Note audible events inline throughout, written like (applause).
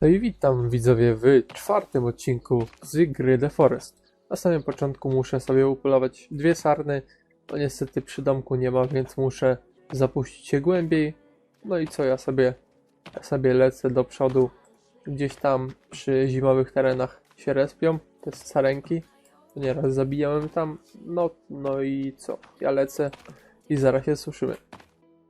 No i witam widzowie w czwartym odcinku z gry The Forest. Na samym początku muszę sobie upolować dwie sarny. No niestety przy domku nie ma, więc muszę zapuścić się głębiej. No i co, ja sobie, ja sobie lecę do przodu. Gdzieś tam przy zimowych terenach się respią te sarenki. Nieraz zabijałem tam. No, no i co, ja lecę i zaraz się suszymy.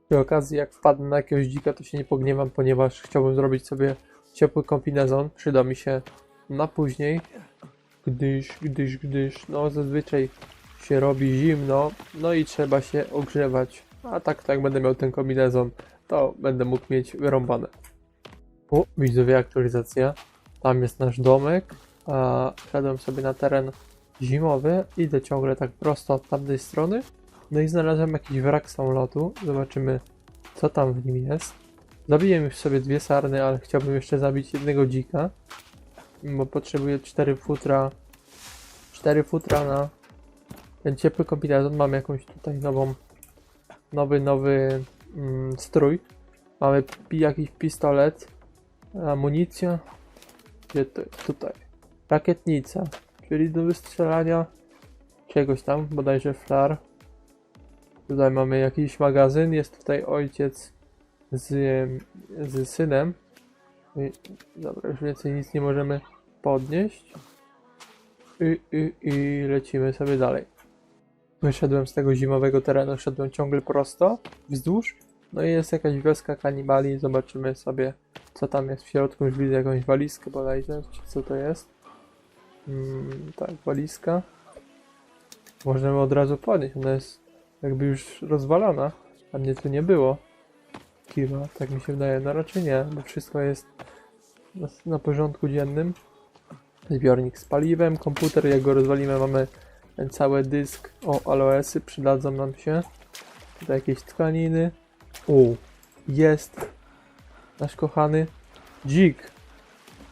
Przy okazji, jak wpadnę na jakiegoś dzika, to się nie pogniewam, ponieważ chciałbym zrobić sobie ciepły kombinezon. Przyda mi się na później, gdyż, gdyż, gdyż, no zazwyczaj się robi zimno, no i trzeba się ogrzewać. A tak, tak będę miał ten kombinezon, to będę mógł mieć wyrąbane. O, widzowie, aktualizacja. Tam jest nasz domek, a szedłem sobie na teren zimowy, idę ciągle tak prosto od tamtej strony. No i znalazłem jakiś wrak samolotu. Zobaczymy, co tam w nim jest. Zabiję już sobie dwie sarny, ale chciałbym jeszcze zabić jednego dzika. Bo potrzebuję cztery futra. Cztery futra na ten ciepły kombinezon. Mam jakąś tutaj nową, nowy, nowy mm, strój. Mamy jakiś pistolet, amunicja. Gdzie to jest? Tutaj. Rakietnica, czyli do wystrzelania czegoś tam, bodajże flar. Tutaj mamy jakiś magazyn, jest tutaj ojciec z, z synem. Dobra, już więcej nic nie możemy podnieść. I, i, I lecimy sobie dalej. Wyszedłem z tego zimowego terenu, szedłem ciągle prosto, wzdłuż. No i jest jakaś wioska kanibali, zobaczymy sobie co tam jest w środku. Już widzę jakąś walizkę bodajże, czy co to jest. Mm, tak, walizka. Możemy od razu podnieść, ona jest jakby już rozwalona, a mnie tu nie było. Tak mi się wydaje. No raczej nie, bo wszystko jest na, porządku dziennym. Zbiornik z paliwem, komputer, jak go rozwalimy, mamy cały dysk. O, aloesy przydadzą nam się. Tutaj jakieś tkaniny. U, jest nasz kochany dzik.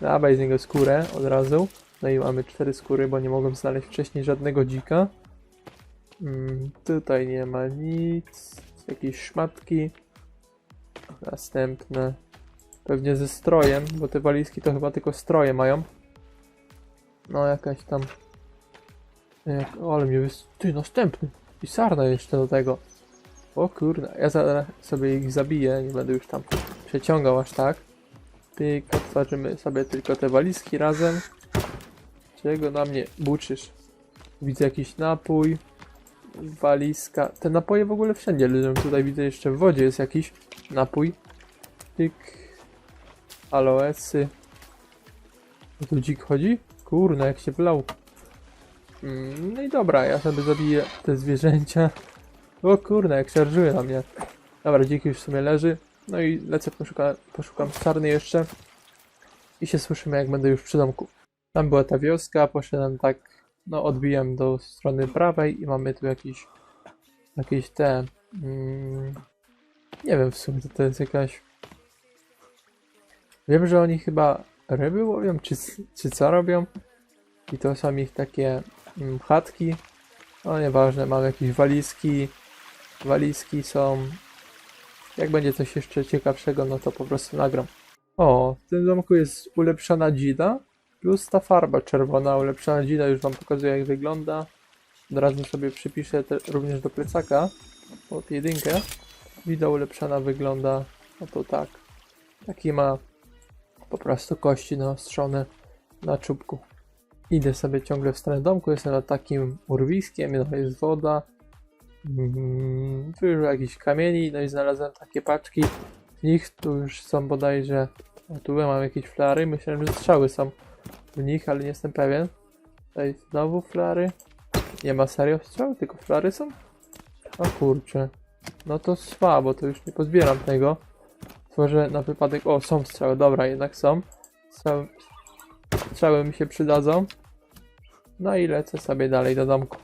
Dawaj z niego skórę od razu. No i mamy cztery skóry, bo nie mogłem znaleźć wcześniej żadnego dzika. Mm, tutaj nie ma nic. Jakieś szmatki. Następne. Pewnie ze strojem, bo te walizki to chyba tylko stroje mają. No jakaś tam. Jak, ale mnie wys... Ty, następny. I sarna jeszcze do tego. O kurde, ja sobie ich zabiję, nie będę już tam przeciągał aż tak. Pyk, otworzymy sobie tylko te walizki razem. Czego na mnie buczysz? Widzę jakiś napój walizka. Te napoje w ogóle wszędzie leżą. Tutaj widzę jeszcze w wodzie jest jakiś napój. Tyk. Aloesy. Tu dzik chodzi? Kurna, jak się wlał. Mm, No i dobra, ja sobie zabiję te zwierzęcia. O kurna, jak szarżuje na mnie. Dobra, dzik już w sumie leży. No i lecę, poszuka, poszukam sarny jeszcze. I się słyszymy, jak będę już przy domku. Tam była ta wioska, poszedłem tak no odbijam do strony prawej i mamy tu jakiś jakieś te mm, nie wiem w sumie to, to jest jakaś wiem, że oni chyba ryby łowią, czy, czy co robią? I to są ich takie mm, chatki. No nieważne, mam jakieś walizki. Walizki są jak będzie coś jeszcze ciekawszego, no to po prostu nagram. O, w tym domku jest ulepszona dzida Plus ta farba czerwona, ulepszona dzida, już wam pokazuję jak wygląda. Od razu sobie przypiszę te, również do plecaka pod jedynkę. Dzida ulepszona wygląda, no to tak. Taki ma po prostu kości naostrzone na czubku. Idę sobie ciągle w stronę domku, jestem nad takim urwiskiem, no jest woda. Mm, tu już jakieś kamieni, no i znalazłem takie paczki. Z nich tu już są bodajże, o, tu mam jakieś flary, myślałem, że strzały są w nich, ale nie jestem pewien. Tutaj znowu flary. Nie ma serio strzał, tylko flary są? O kurczę. No to słabo, to już nie pozbieram tego. Tworzę na wypadek... O, są strzały, dobra, jednak są. Strzały, strzały mi się przydadzą. No i lecę sobie dalej do domku.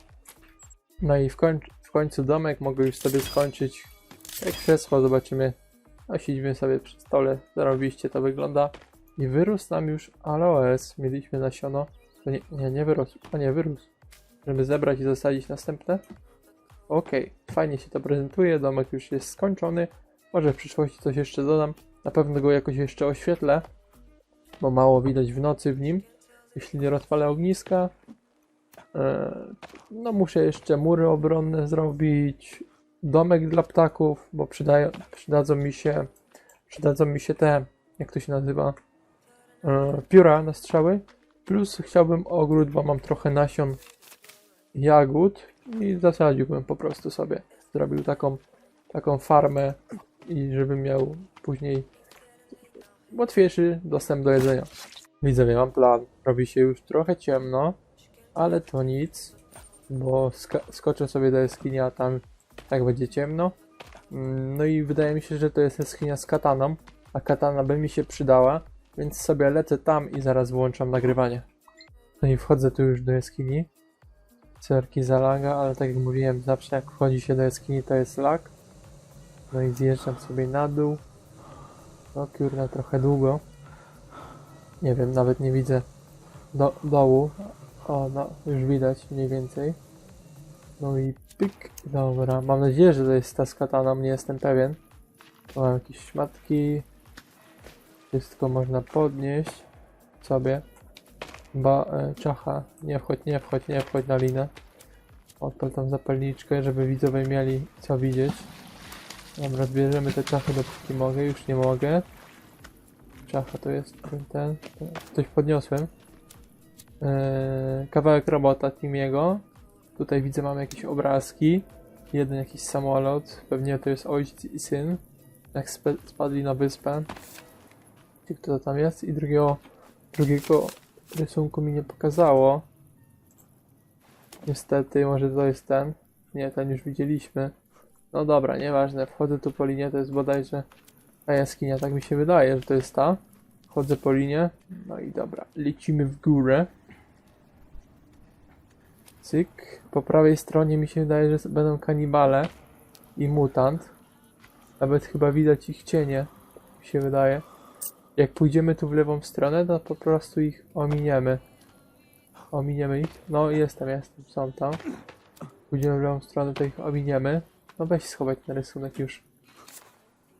No i w, końcu, w końcu domek mogę już sobie skończyć. Jak krzesło, zobaczymy. No siedzimy sobie przy stole, zarobiście to wygląda. I wyrósł nam już aloes. Mieliśmy nasiono. To nie, nie, nie wyrósł. O nie, wyrósł. Żeby zebrać i zasadzić następne. Okej, fajnie się to prezentuje. Domek już jest skończony. Może w przyszłości coś jeszcze dodam. Na pewno go jakoś jeszcze oświetlę. bo mało widać w nocy w nim, jeśli nie rozpalę ogniska. E, No muszę jeszcze mury obronne zrobić, domek dla ptaków, bo przydają, przydadzą mi się przydadzą mi się te, jak to się nazywa, e, pióra na strzały. Plus chciałbym ogród, bo mam trochę nasion jagód i zasadziłbym po prostu sobie. Zrobił taką, taką farmę i żebym miał później łatwiejszy dostęp do jedzenia. Widzowie, mam plan. Robi się już trochę ciemno, ale to nic, bo skoczę sobie do jaskini, a tam tak będzie ciemno. Mm, No i wydaje mi się, że to jest jaskinia z kataną, a katana by mi się przydała, więc sobie lecę tam i zaraz włączam nagrywanie. No i wchodzę tu już do jaskini. Cerki zalaga, ale tak jak mówiłem, zawsze jak wchodzi się do jaskini to jest lag. No i zjeżdżam sobie na dół. No kurna, trochę długo. Nie wiem, nawet nie widzę do, dołu. O, no, już widać mniej więcej. No i pyk. Dobra, mam nadzieję, że to jest ta z kataną, nie jestem pewien. Mam jakieś szmatki. Wszystko można podnieść sobie. Ba, e, czacha, nie wchodź, nie wchodź, nie wchodź na linę. Odpal tam zapalniczkę, żeby widzowie mieli co widzieć. Dobra, zbierzemy te czachy dopóki mogę, już nie mogę. Czacha to jest ten, ten, coś podniosłem. Eee, kawałek robota Timiego. Tutaj widzę mamy jakieś obrazki. Jeden jakiś samolot. Pewnie to jest ojciec i syn. Jak spadli na wyspę. Gdzie kto to tam jest? I drugiego, drugiego rysunku mi nie pokazało. Niestety, może to jest ten. Nie, ten już widzieliśmy. No dobra, nieważne. Wchodzę tu po linie, to jest bodajże ta jaskinia, tak mi się wydaje, że to jest ta. Wchodzę po linie. No i dobra, lecimy w górę. Cyk. Po prawej stronie mi się wydaje, że będą kanibale i mutant. Nawet chyba widać ich cienie, mi się wydaje. Jak pójdziemy tu w lewą stronę, to po prostu ich ominiemy. Ominiemy ich. No jestem, jestem, są tam. Pójdziemy w lewą stronę, to ich ominiemy. No weź schować na rysunek już.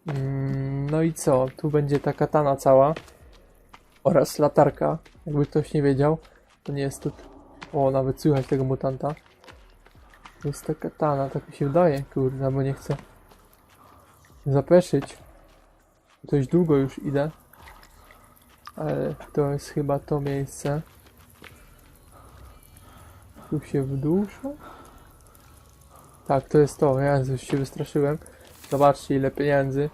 Mm, no i co? Tu będzie ta katana cała. Oraz latarka. Jakby ktoś nie wiedział, to nie jest tu... O, nawet słychać tego mutanta. Jest ta katana, tak mi się wydaje, kurde, bo nie chcę zapeszyć. Dość długo już idę. Ale to jest chyba to miejsce. Tu się wdłużą? Tak, to jest to. Ja już się wystraszyłem. Zobaczcie ile pieniędzy.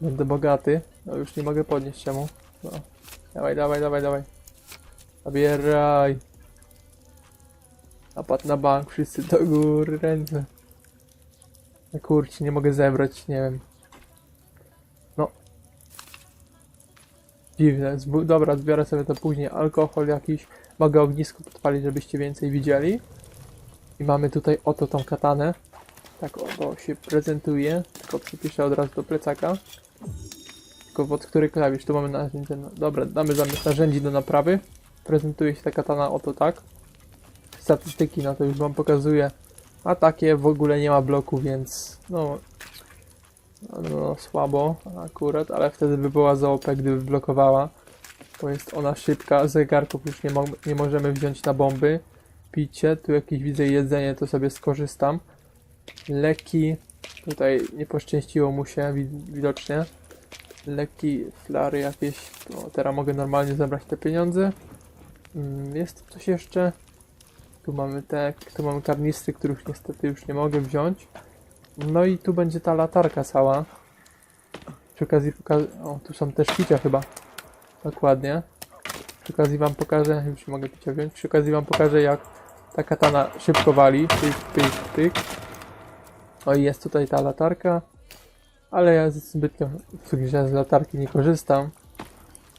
Będę bogaty. No już nie mogę podnieść czemu. No. Dawaj, dawaj, dawaj, dawaj. Zabieraj. Napad na bank, wszyscy do góry, ręce. No kurczę, nie mogę zebrać, nie wiem. Dziwne. Zbu- Dobra, zbiorę sobie to później. Alkohol jakiś. Mogę ognisko podpalić, żebyście więcej widzieli. I mamy tutaj oto tą katanę. Tak oto się prezentuje. Tylko przypiszę od razu do plecaka. Tylko pod który klawisz? Tu mamy narzędzie. Dobra, damy zamiast narzędzi do naprawy. Prezentuje się ta katana oto tak. Statystyki na to już wam pokazuję. A takie w ogóle nie ma bloku, więc no, no, słabo akurat, ale wtedy by była za OP, gdyby blokowała. Bo jest ona szybka, zegarków już nie, nie możemy wziąć na bomby. Picie, tu jakieś widzę jedzenie, to sobie skorzystam. Leki, tutaj nie poszczęściło mu się wi- widocznie. Leki, flary jakieś, no, teraz mogę normalnie zabrać te pieniądze. Mm, Jest coś jeszcze. Tu mamy te, tu mamy karnistry, których niestety już nie mogę wziąć. No i tu będzie ta latarka cała. Przy okazji pokażę, o tu są też picia chyba. Dokładnie. Przy okazji wam pokażę, już mogę picia wziąć, przy okazji wam pokażę jak ta katana szybko wali. Pyk, pyk, pyk. O i jest tutaj ta latarka. Ale ja zbytnio w z latarki nie korzystam.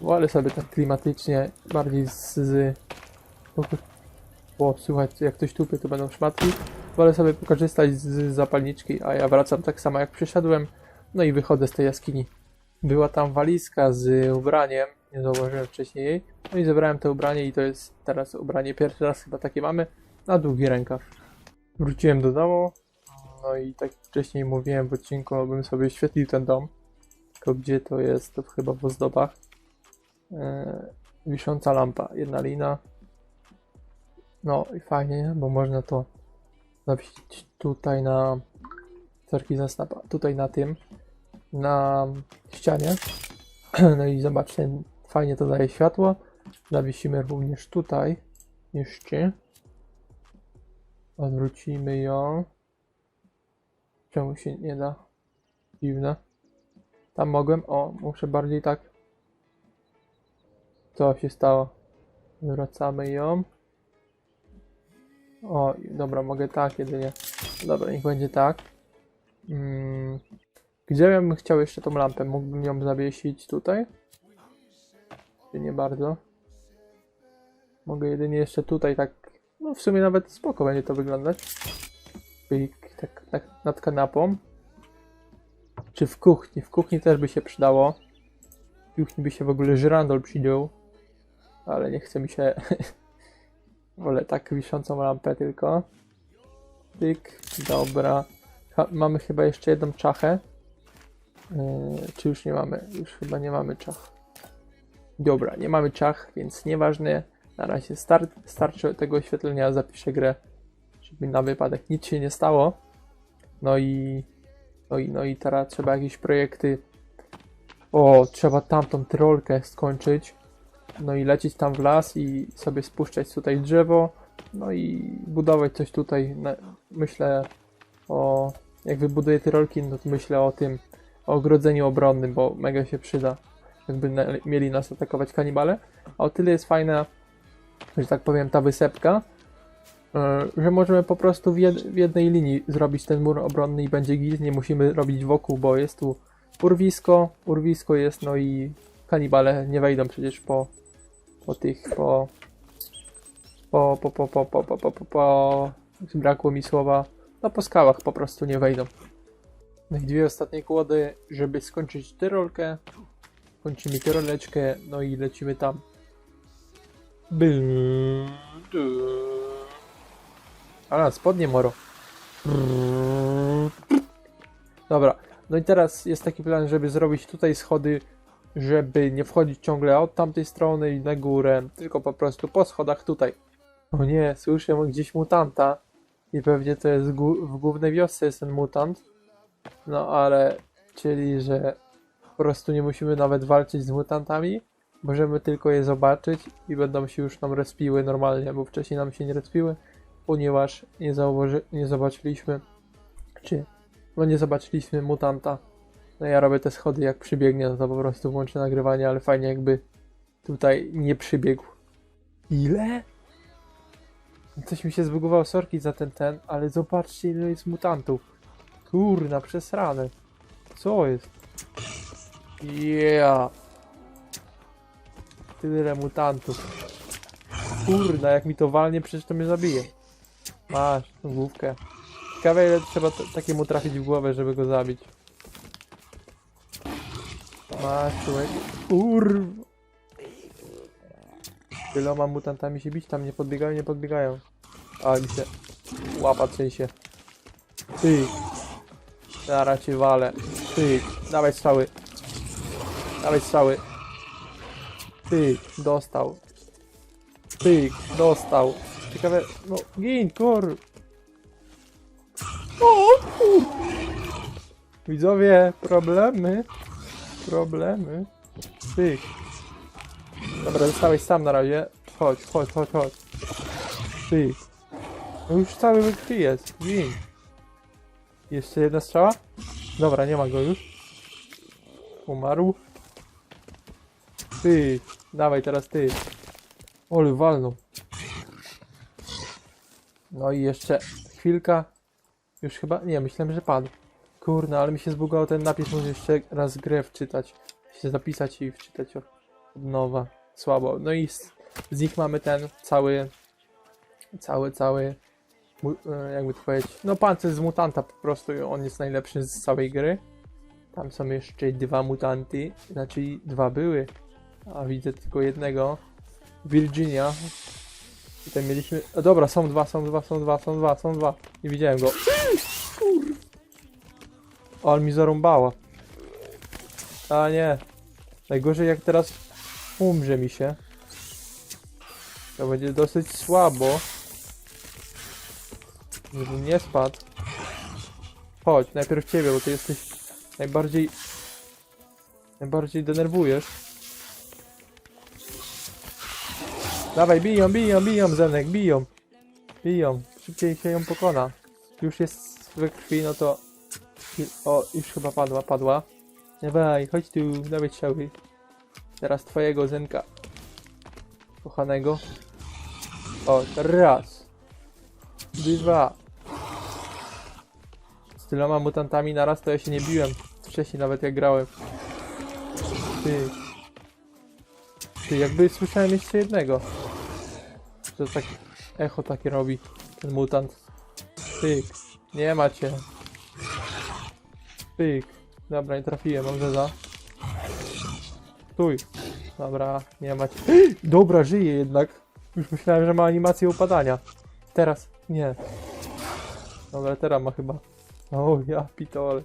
Wolę sobie tak klimatycznie, bardziej z... z o, słuchajcie, jak ktoś tupie, to będą szmatki. Wolę sobie pokorzystać z zapalniczki, a ja wracam tak samo jak przyszedłem. No i wychodzę z tej jaskini. Była tam walizka z ubraniem, nie zauważyłem wcześniej jej. No i zebrałem to ubranie i to jest teraz ubranie, pierwszy raz chyba takie mamy, na długi rękaw. Wróciłem do domu, no i tak wcześniej mówiłem w odcinku, bym sobie oświetlił ten dom. Tylko gdzie to jest, to chyba w ozdobach. Eee, wisząca lampa, jedna lina. No i fajnie, nie? bo można to zawiesić tutaj na cerki zastapa, tutaj na tym, na ścianie. (clears throat) No i zobaczcie, fajnie to daje światło. Zawiesimy również tutaj jeszcze. Odwrócimy ją. Czemu się nie da? Dziwne. Tam mogłem. O, muszę bardziej tak. Co się stało? Wracamy ją. O, dobra, mogę tak jedynie. Dobra, niech będzie tak. Mm. Gdzie ja bym chciał jeszcze tą lampę? Mógłbym ją zawiesić tutaj? Czy nie bardzo? Mogę jedynie jeszcze tutaj tak. No w sumie nawet spoko będzie to wyglądać. Tak, tak nad kanapą. Czy w kuchni? W kuchni też by się przydało. W kuchni by się w ogóle żyrandol przydział. Ale nie chce mi się. (laughs) Wolę tak wiszącą lampę tylko. Pyk, dobra. Ha, mamy chyba jeszcze jedną czachę. Yy, czy już nie mamy? Już chyba nie mamy czach. Dobra, nie mamy czach, więc nieważne. Na razie start, starczy tego oświetlenia, zapiszę grę, żeby na wypadek nic się nie stało. No i, no i, no i teraz trzeba jakieś projekty. O, trzeba tamtą trolkę skończyć. No i lecieć tam w las i sobie spuszczać tutaj drzewo. No i budować coś tutaj. Myślę o. Jak wybuduję tyrolki, no to myślę o tym, o ogrodzeniu obronnym, bo mega się przyda. Jakby na, mieli nas atakować kanibale. A o tyle jest fajna, że tak powiem, ta wysepka, yy, że możemy po prostu w, jed, w jednej linii zrobić ten mur obronny i będzie git. Nie musimy robić wokół, bo jest tu urwisko. Urwisko jest, no i kanibale nie wejdą przecież po, po tych, po. Po, po, po, po, po, po, po, po, po. Brakło mi słowa. No po skałach po prostu nie wejdą. No i dwie ostatnie kłody, żeby skończyć tyrolkę. Kończymy tyroleczkę, no i lecimy tam. Bym, du. A, spodnie moro. Dobra, no i teraz jest taki plan, żeby zrobić tutaj schody, żeby nie wchodzić ciągle od tamtej strony i na górę, tylko po prostu po schodach tutaj. O nie, słyszę gdzieś mutanta i pewnie to jest w głównej wiosce jest ten mutant. No ale, czyli że po prostu nie musimy nawet walczyć z mutantami, możemy tylko je zobaczyć i będą się już nam respiły normalnie, bo wcześniej nam się nie respiły, ponieważ nie, nie zobaczyliśmy, czy, no nie zobaczyliśmy mutanta. No ja robię te schody, jak przybiegnie, no to po prostu włączę nagrywanie, ale fajnie jakby tutaj nie przybiegł. Ile? Coś mi się zbugował sorki za ten ten, ale zobaczcie ile jest mutantów. Kurna, przesrane. Co jest? Yeah. Tyle mutantów. Kurna, jak mi to walnie, przecież to mnie zabije. Masz, tą główkę. Ciekawe ile trzeba takiemu trafić w głowę, żeby go zabić. Masz, człowiek. Kurwa. Tyloma mutantami się bić, tam nie podbiegają, nie podbiegają. Ale mi się łapa trzęsie. Ty. Zaraz cię walę. Ty. Dawaj strzały. Dawaj strzały. Ty. Dostał. Ty. Dostał. Ciekawe. No, gin, kur. O. Widzowie, problemy. Problemy. Ty. Dobra, zostałeś sam na razie. Chodź, chodź, chodź, chodź. Ty. No już cały we krwi jest. Gin. Jeszcze jedna strzała? Dobra, nie ma go już. Umarł. Ty. Dawaj teraz ty. Ole, walną. No i jeszcze chwilka. Już chyba, nie, myślałem, że padł. Kurna, ale mi się zbugował ten napis, muszę jeszcze raz grę wczytać. Się zapisać i wczytać od nowa. Słabo. No i z, z nich mamy ten cały, cały, cały, e, jakby to powiedzieć, no pancerz z mutanta po prostu, i on jest najlepszy z całej gry. Tam są jeszcze dwa mutanty, znaczy dwa były, a widzę tylko jednego. Virginia. Tutaj mieliśmy, o, dobra, są dwa, są dwa, są dwa, są dwa, są dwa. Nie widziałem go. O, ale mi zarąbała. A nie. Najgorzej jak teraz umrze mi się. To będzie dosyć słabo. Żebym nie spadł. Chodź, najpierw ciebie, bo ty jesteś najbardziej... Najbardziej denerwujesz. Dawaj, biją, biją, biją, Zenek, biją. Biją. Szybciej się ją pokona. Już jest we krwi, no to... O, już chyba padła, padła. Dawaj, chodź tu, dawaj strzały. Teraz twojego Zenka. Kochanego. O, raz. Dwa. Z tyloma mutantami naraz to ja się nie biłem. Wcześniej nawet jak grałem. Ty. Ty, jakby słyszałem jeszcze jednego. To tak echo takie robi ten mutant. Pyk. Nie macie. Pyk. Dobra, nie trafiłem, mam za. Stój. Dobra, nie macie. (gasps) Dobra, żyje jednak. Już myślałem, że ma animację upadania. Teraz nie. Dobra, teraz ma chyba. O, ja pitole.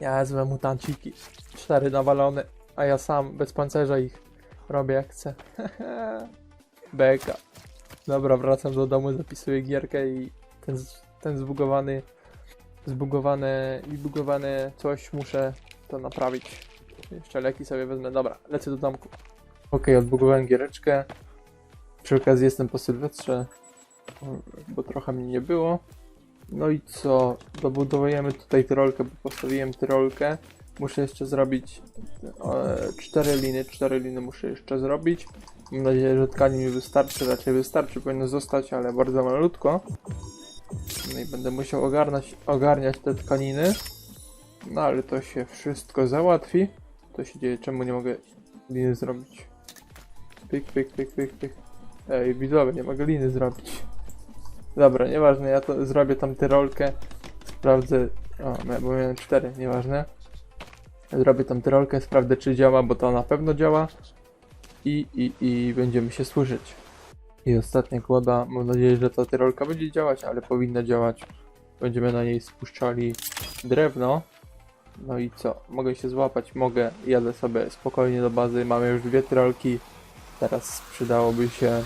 Ja złe mutanciki. Cztery nawalone, a ja sam bez pancerza ich robię jak chcę. (laughs) Beka. Dobra, wracam do domu, zapisuję gierkę i ten, ten zbugowany, zbugowane i bugowane coś muszę to naprawić. Jeszcze leki sobie wezmę. Dobra, lecę do domku. Okej, odbugowałem giereczkę. Przy okazji jestem po Sylwestrze, bo trochę mnie nie było. No i co? Dobudowujemy tutaj tyrolkę, bo postawiłem tyrolkę. Muszę jeszcze zrobić e, cztery liny. Cztery liny muszę jeszcze zrobić. Mam nadzieję, że tkani mi wystarczy. Raczej wystarczy, powinno zostać, ale bardzo malutko. No i będę musiał ogarniać te tkaniny. No ale to się wszystko załatwi. To się dzieje, czemu nie mogę liny zrobić? Pyk, pyk, pyk, pyk, pyk. Ej, widzowie, nie mogę liny zrobić. Dobra, nieważne, ja to zrobię tam tyrolkę. Sprawdzę. O, mia- bo miałem cztery, nieważne. Zrobię tam tyrolkę, sprawdzę czy działa, bo to na pewno działa. I, i, i będziemy się słyszeć. I ostatnia kłada. Mam nadzieję, że ta tyrolka będzie działać, ale powinna działać. Będziemy na niej spuszczali drewno. No i co? Mogę się złapać? Mogę. Jadę sobie spokojnie do bazy. Mamy już dwie tyrolki. Teraz przydałoby się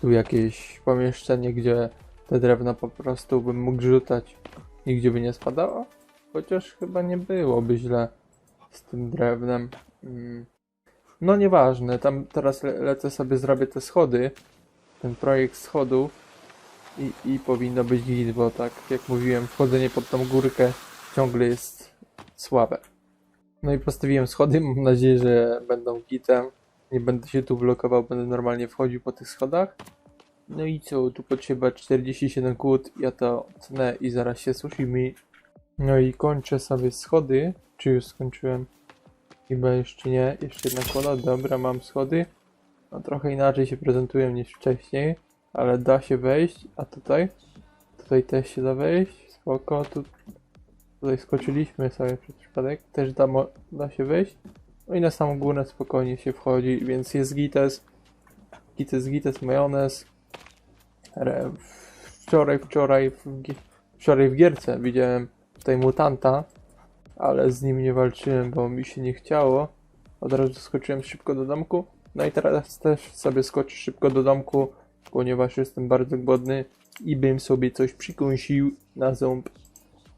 tu jakieś pomieszczenie, gdzie te drewna po prostu bym mógł rzucać. Nigdzie by nie spadało. Chociaż chyba nie byłoby źle z tym drewnem. Mm. No nieważne, tam teraz le lecę sobie, zrobię te schody. Ten projekt schodów. I, I powinno być git, bo tak jak mówiłem, wchodzenie pod tą górkę ciągle jest słabe. No i postawiłem schody, (laughs) mam nadzieję, że będą gitem. Nie będę się tu blokował, będę normalnie wchodził po tych schodach. No i co, tu potrzeba 47 kłód, ja to tnę i zaraz się suszymi. No i kończę sobie schody, czy już skończyłem? Chyba jeszcze nie, jeszcze jedna kłoda, dobra, mam schody. No trochę inaczej się prezentują niż wcześniej, ale da się wejść, a tutaj? Tutaj też się da wejść, spoko, tu, tutaj skoczyliśmy sobie przez przypadek, też da, da się wejść. No i na samą górę spokojnie się wchodzi, więc jest gites, gites, gites, majonez. Wczoraj, wczoraj, w, wczoraj w gierce widziałem tutaj mutanta, ale z nim nie walczyłem, bo mi się nie chciało. Od razu skoczyłem szybko do domku. No i teraz też sobie skoczę szybko do domku, ponieważ jestem bardzo głodny i bym sobie coś przykąsił na ząb.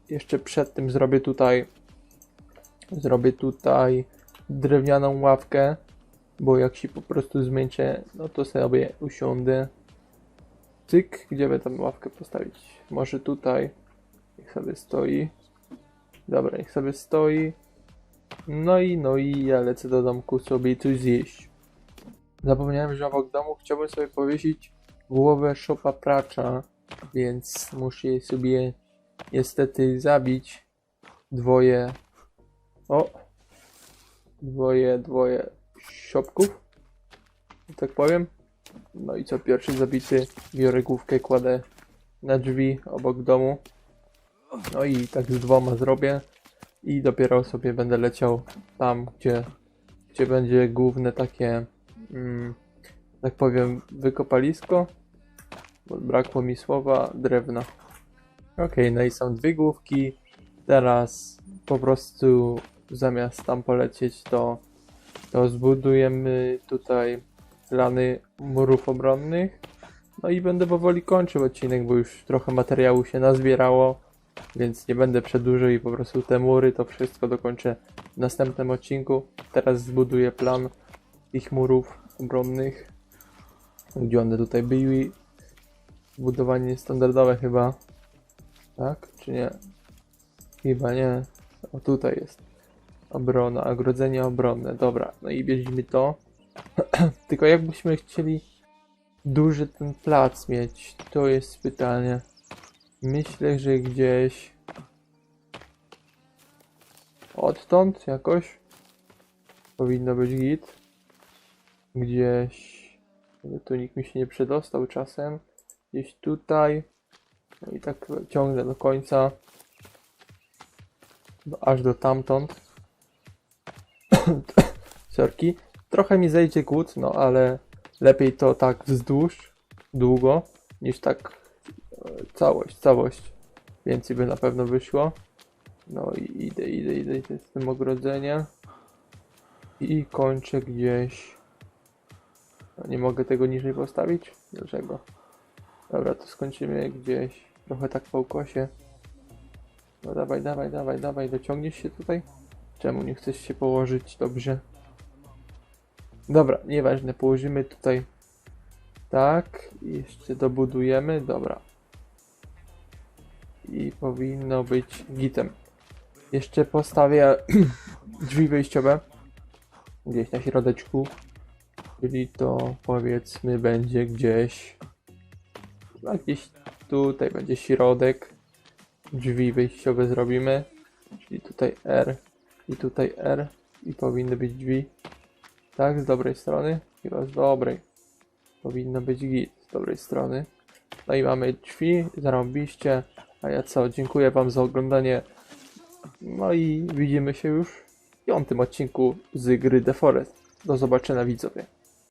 Jeszcze przed tym zrobię tutaj zrobię tutaj drewnianą ławkę, bo jak się po prostu zmęczę, no to sobie usiądę. Cyk, gdzie by tam ławkę postawić? Może tutaj. Niech sobie stoi. Dobra, niech sobie stoi. No i, no i ja lecę do domku sobie coś zjeść. Zapomniałem, że obok domu chciałbym sobie powiesić głowę szopa pracza, więc muszę sobie niestety zabić dwoje. O! Dwoje, dwoje siopków. Tak powiem. No i co, pierwszy zabity, biorę główkę, kładę na drzwi obok domu. No i tak z dwoma zrobię. I dopiero sobie będę leciał tam, gdzie, gdzie będzie główne takie, mm, tak powiem, wykopalisko. Brakło mi słowa drewna. Okej, no i są dwie główki. Teraz po prostu zamiast tam polecieć, to, to zbudujemy tutaj plany murów obronnych. No i będę powoli kończył odcinek, bo już trochę materiału się nazbierało, więc nie będę przedłużył i po prostu te mury, to wszystko dokończę w następnym odcinku. Teraz zbuduję plan ich murów obronnych. Gdzie one tutaj były? Budowanie standardowe chyba. Tak? Czy nie? Chyba nie. O tutaj jest. Obrona, ogrodzenie obronne. Dobra, no i bierzemy to. (clears throat) Tylko jakbyśmy chcieli duży ten plac mieć? To jest pytanie. Myślę, że gdzieś odtąd jakoś powinno być git. Gdzieś tu nikt mi się nie przedostał czasem. Gdzieś tutaj. No i tak ciągnę do końca. No, aż do tamtąd. (coughs) Sorki. Trochę mi zejdzie kłód, no ale lepiej to tak wzdłuż, długo, niż tak całość, całość. Więcej by na pewno wyszło. No i idę, idę, idę, z tym ogrodzeniem. I kończę gdzieś. No, nie mogę tego niżej postawić? Dlaczego? Dobra, to skończymy gdzieś trochę tak po ukosie. No dawaj, dawaj, dawaj, dawaj, dociągniesz się tutaj? Czemu nie chcesz się położyć? Dobrze. Dobra, nieważne, położymy tutaj tak, jeszcze dobudujemy, dobra. I powinno być gitem. Jeszcze postawię (clears throat) drzwi wejściowe gdzieś na środeczku, czyli to powiedzmy będzie gdzieś, gdzieś tutaj będzie środek, drzwi wejściowe zrobimy, czyli tutaj R i tutaj R i powinny być drzwi. Tak, z dobrej strony? Chyba z dobrej. Powinno być git z dobrej strony. No i mamy drzwi, zarąbiście. A ja co, dziękuję wam za oglądanie. No i widzimy się już w piątym odcinku z gry The Forest. Do zobaczenia widzowie.